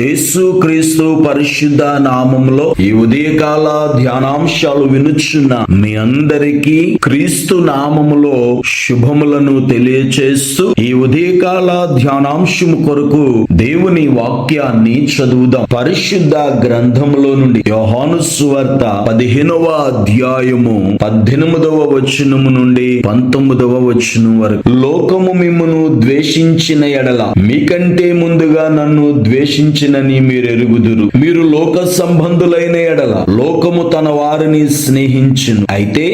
యేసుక్రీస్తు పరిశుద్ధ నామంలో ఈ ఉదయకాల ధ్యానాంశాలు వినుచున్న మీ అందరికీ క్రీస్తు నామములో శుభములను తెలియచేస్తూ ఈ ఉదయకాల ధ్యానాంశము కొరకు దేవుని వాక్యాన్ని చదువుదాం. పరిశుద్ధ గ్రంథములో నుండి యోహాను సువార్త పదిహేనవ అధ్యాయము పద్దెనిమిదవ వచనము నుండి పంతొమ్మిదవ వచనం వరకు. లోకము మిమ్మను ద్వేషించిన ఎడల మీకంటే ముందుగా నన్ను ద్వేషించిన వచ్చినని మీరు ఎరుగుదురు మీరు లోక సంబంధులైన ఎడల. లోకము తన వారిని స్నేహించును. అయితే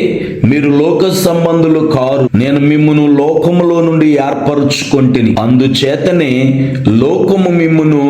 మీరు లోక సంబంధులు కారు. నేను మిమ్మును లోకములో నుండి ఏర్పరచుకుంటుని. అందుచేతనే లోకము మిమ్మును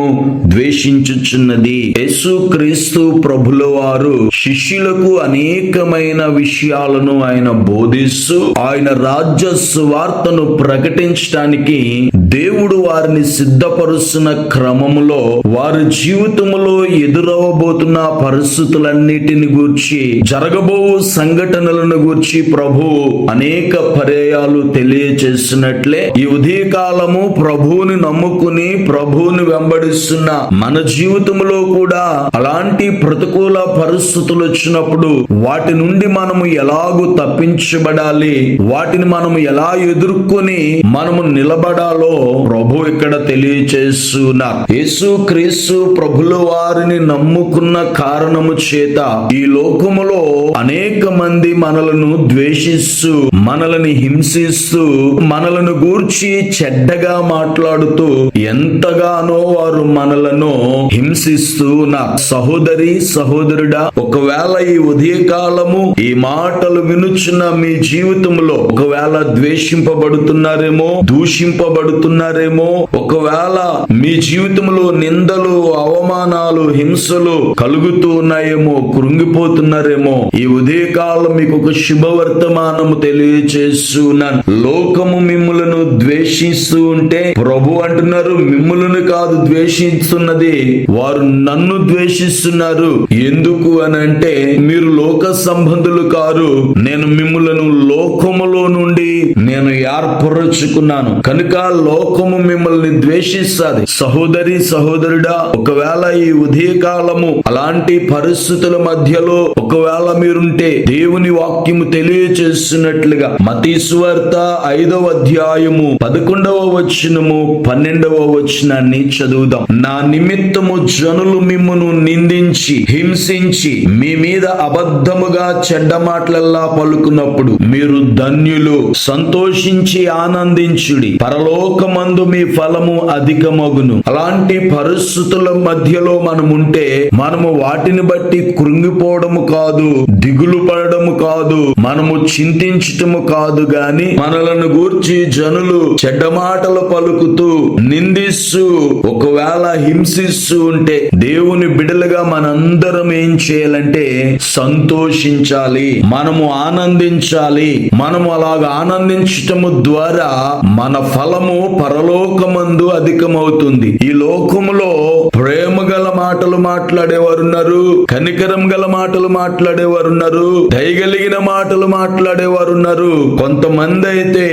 ద్వేషించుచున్నది. యేసు క్రీస్తు ప్రభుల వారు శిష్యులకు అనేకమైన విషయాలను ఆయన బోధిస్తూ ఆయన రాజ్య సువార్తను ప్రకటించడానికి దేవుడు వారిని సిద్ధపరుస్తున్న క్రమంలో వారి జీవితంలో ఎదురవబోతున్న పరిస్థితులన్నిటిని గూర్చి జరగబో సంఘటనలను గూర్చి ప్రభు అనేక పర్యాయాలు తెలియచేసినట్లే ఈ ఉదయకాలము ప్రభువుని నమ్ముకుని ప్రభువుని వెంబడిస్తున్న మన జీవితంలో కూడా అలాంటి ప్రతికూల పరిస్థితులు వచ్చినప్పుడు వాటి నుండి మనము ఎలాగూ తప్పించబడాలి? వాటిని మనము ఎలా ఎదుర్కొని మనము నిలబడాలో ప్రభు ఇక్కడ తెలియచేస్తున్నారు. యేసు యేసు ప్రభుల వారిని నమ్ముకున్న కారణము చేత ఈ లోకములో అనేక మంది మనలను ద్వేషిస్తూ మనలని హింసిస్తూ మనలను గూర్చి చెడ్డగా మాట్లాడుతూ ఎంతగానో వారు మనలను హింసిస్తూ నా సహోదరి సహోదరుడా ఒకవేళ ఈ ఉదయకాలము ఈ మాటలు వినుచున్న మీ జీవితంలో ఒకవేళ ద్వేషింపబడుతున్నారేమో దూషింపబడుతున్నారేమో ఒకవేళ మీ జీవితంలో నింద నిందలు అవమానాలు హింసలు కలుగుతూ ఉన్నాయేమో కృంగిపోతున్నారేమో ఈ ఉదయకాలం మీకు ఒక శుభవర్తమానము తెలియచేస్తున్నాను. లోకము మిమ్ములను ద్వేషిస్తూ ఉంటే ప్రభు అంటున్నారు మిమ్ములను కాదు ద్వేషిస్తున్నది వారు నన్ను ద్వేషిస్తున్నారు. ఎందుకు అని అంటే మీరు లోక సంబంధులు కారు నేను మిమ్ములను లోకములో నుండి నేను ఏర్పరచుకున్నాను. కనుక లోకము మిమ్మల్ని ద్వేషిస్తుంది. సహోదరి సహోదరుడు ఒకవేళ ఈ ఉదయకాలము అలాంటి పరిస్థితుల మధ్యలో ఒకవేళ మీరుంటే దేవుని వాక్యము తెలియచేస్తున్నట్లుగా మతీశ్వార్త ఐదవ అధ్యాయము పదకొండవ వచనము పన్నెండవ వచనాన్ని చదువుదాం. నా నిమిత్తము జనులు మిమ్మును నిందించి హింసించి మీ మీద అబద్ధముగా చెడ్డ మాటలల్లా పలుకున్నప్పుడు మీరు ధన్యులు సంతోషించి ఆనందించుడి. పరలోకమందు మీ ఫలము అధికమగును. అలాంటి పరిస్థితుల మధ్యలో మనం ఉంటే మనము వాటిని బట్టి కృంగిపోవడము కాదు దిగులు పడడము కాదు మనము చింతించటము కాదు గాని మనలను గూర్చి జనులు చెడ్డ మాటలు పలుకుతూ నిందిస్తూ ఒకవేళ హింసిస్తూ ఉంటే దేవుని బిడలుగా మనందరం ఏం చేయాలంటే సంతోషించాలి మనము ఆనందించాలి మనము అలాగ ఆనందించటము ద్వారా మన ఫలము పరలోకమందు అధికమవుతుంది. ఈ లోకములో ప్రేమ గల మాటలు మాట్లాడేవారు ఉన్నారు కనికరం గల మాటలు మాట్లాడేవారు ఉన్నారు దయగలిగిన మాటలు మాట్లాడేవారు ఉన్నారు కొంతమంది అయితే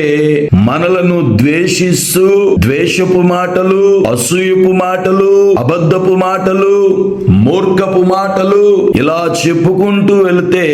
మనలను ద్వేషిస్తూ ద్వేషపు మాటలు అసూయపు మాటలు అబద్ధపు మాటలు మూర్ఖపు మాటలు ఇలా చెప్పుకుంటూ వెళితే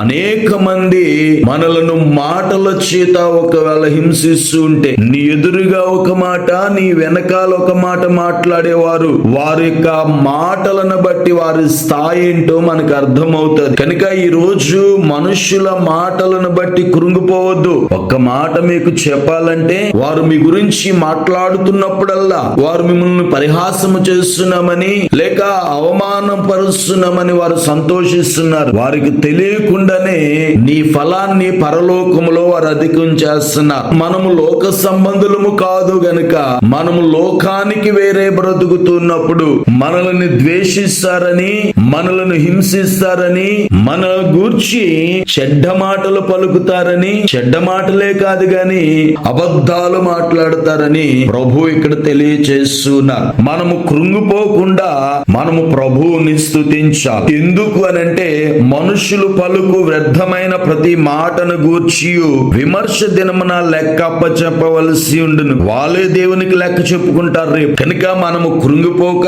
అనేక మంది మనలను మాటల చేత ఒకవేళ హింసిస్తూ ఉంటే నీ ఎదురుగా ఒక మాట నీ వెనకాల ఒక మాట మాట్లాడేవారు. వారి యొక్క మాటలను బట్టి వారి స్థాయి ఏంటో మనకు అర్థమవుతుంది. కనుక ఈ రోజు మనుషుల మాటలను బట్టి కృంగిపోవద్దు. ఒక్క మాట మీకు చెప్పాలంటే వారు మీ గురించి మాట్లాడుతున్నప్పుడల్లా వారు మిమ్మల్ని పరిహాసము చేస్తున్నామని లేక అవమానం పరుస్తున్నామని వారు సంతోషిస్తున్నారు. వారికి తెలియకుండానే నీ ఫలాన్ని పరలోకములో వారు అధికం చేస్తున్నారు. మనము లోక సంబంధులము కాదు గనుక మనము లోకానికి వేరే బ్రతుకుతున్నప్పుడు మనల్ని ద్వేషిస్తారని మనలను హింసిస్తారని మన గూర్చి చెడ్డ మాటలు పలుకుతారని చెడ్డ మాటలే కాదు గాని అబద్ధాలు మాట్లాడతారని ప్రభు ఇక్కడ తెలియచేస్తున్నారు. మనము కృంగిపోకుండా మనము ప్రభువుని స్థుతించాలి ఎందుకు అనంటే మనుషులు పలుకు వ్యర్థమైన ప్రతి మాటను గూర్చి విమర్శ దినమున లెక్క చెప్పవలసి ఉండును. వాళ్ళే దేవునికి లెక్క చెప్పుకుంటారు రేపు. కనుక మనము కృంగిపోక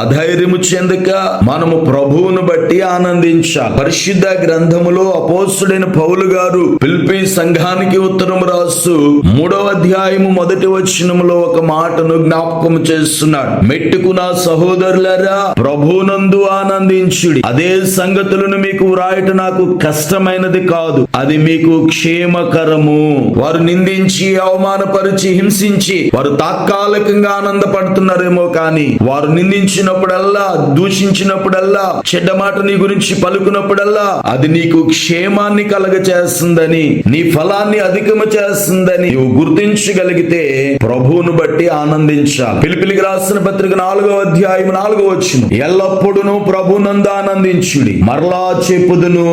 అధైర్యము చెందక మనము ప్రభువును బట్టి ఆనందించాలి పరిశుద్ధ గ్రంథములో అపోసుడైన పౌలు గారు పిలిపి సంఘానికి ఉత్తరం రాస్తూ మూడవ అధ్యాయము మొదటి వచనములో ఒక మాటను జ్ఞాపకం చేస్తున్నాడు. మెట్టుకు నా సహోదరులరా ప్రభునందు ఆనందించుడి. అదే సంగతులను మీకు వ్రాయట నాకు కష్టమైనది కాదు. అది మీకు క్షేమకరము. వారు నిందించి అవమానపరిచి హింసించి వారు తాత్కాలికంగా ఆనందపడుతున్నారేమో కానీ వారు నిందించినప్పుడల్లా దూషించినప్పుడల్లా చెడ్డ మాట నీ గురించి పలుకున్నప్పుడల్లా అది నీకు క్షేమాన్ని కలగ చేస్తుందని నీ ఫలాన్ని అధికము చేస్తుందని నువ్వు గుర్తించగలిగితే ప్రభువును బట్టి ఆనందించాలి. పిలిపిలికి రాసిన పత్రిక నాలుగో అధ్యాయం నాలుగో వచ్చిన ఎల్లప్పుడును ప్రభునందు ఆనందించుడి మరలా చెప్పుదును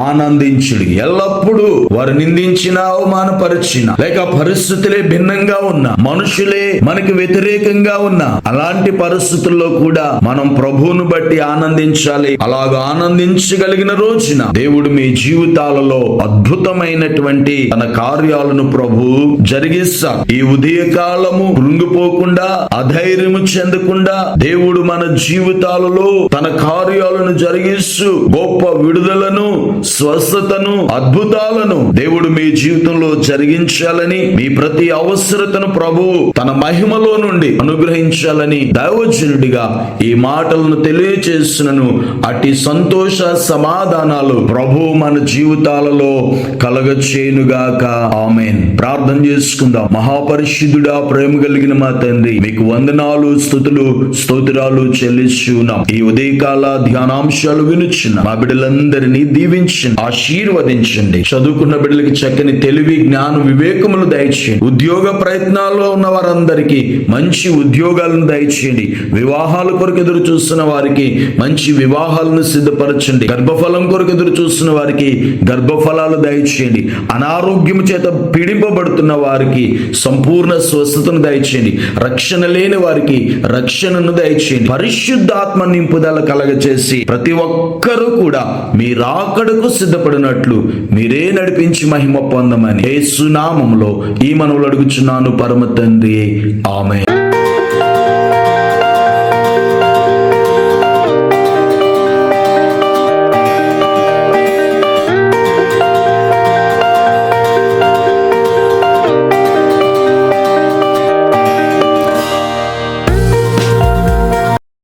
ఆనందించుడి. ఎల్లప్పుడు వారు నిందించిన అవమానపరిచిన లేక పరిస్థితులే భిన్నంగా ఉన్న మనుషులే మనకి వ్యతిరేకంగా ఉన్న అలాంటి పరిస్థితుల్లో కూడా మనం ప్రభువును బట్టి ఆనందించాలి. అలాగ ఆనందించగలిగిన రోజున దేవుడు మీ జీవితాలలో అద్భుతమైనటువంటి తన కార్యాలను ప్రభు జరిగిస్తా ఈ ఉదయ కాలము కృంగిపోకుండా అధైర్యము చెందకుండా దేవుడు మన జీవితాలలో తన కార్యాలను జరిగిస్తూ గొప్ప విడుదలను స్వస్థతను అద్భుతాలను దేవుడు మీ జీవితంలో జరిగించాలని మీ ప్రతి అవసరతను ప్రభు తన మహిమలో నుండి అనుగ్రహించాలని దైవజనుడిగా ఈ మాటలను తెలియచేస్తున్నాను అట్టి సంతోష సమాధానాలు ప్రభు మన జీవితాలలో కలగచేయునుగాక. ఆమెన్. ప్రార్థన చేసుకుందాం. మహాపరిశుద్ధుడా ప్రేమ కలిగిన మా తండ్రి మీకు వందనాలు స్థుతులు స్తోత్రాలు చెల్లిస్తున్నాం ఈ ఉదయకాల ధ్యానాంశాలు వినుచున్న మా బిడ్డలందరినీ దీవించండి ఆశీర్వదించండి. చదువుకున్న బిడ్డలకి చక్కని తెలివి జ్ఞానం వివేకములు దయచేయండి. ఉద్యోగ ప్రయత్నాల్లో ఉన్న వారందరికీ మంచి ఉద్యోగాలను దయచేయండి. వివాహాల కొరకు ఎదురు చూస్తున్న వారికి మంచి వివాహాలను సిద్ధపరచండి. గర్భఫలం కొరకు ఎదురు చూస్తున్న వారికి గర్భఫలాలు దయచేయండి. అనారోగ్యం చేత పీడింపబడుతున్న వారికి సంపూర్ణ స్వస్థతను దయచేయండి. రక్షణ లేని వారికి రక్షణను దయచేయండి. పరిశుద్ధాత్మ నింపుదల కలగచేసి ప్రతి ఒక్కరూ కూడా మీ రాకడకు సిద్ధపడినట్లు మీరే నడిపించి మహిమ పొందమని యేసునామములో ఈ మనవులు అడుగుచున్నాను పరమ తండ్రి. ఆమె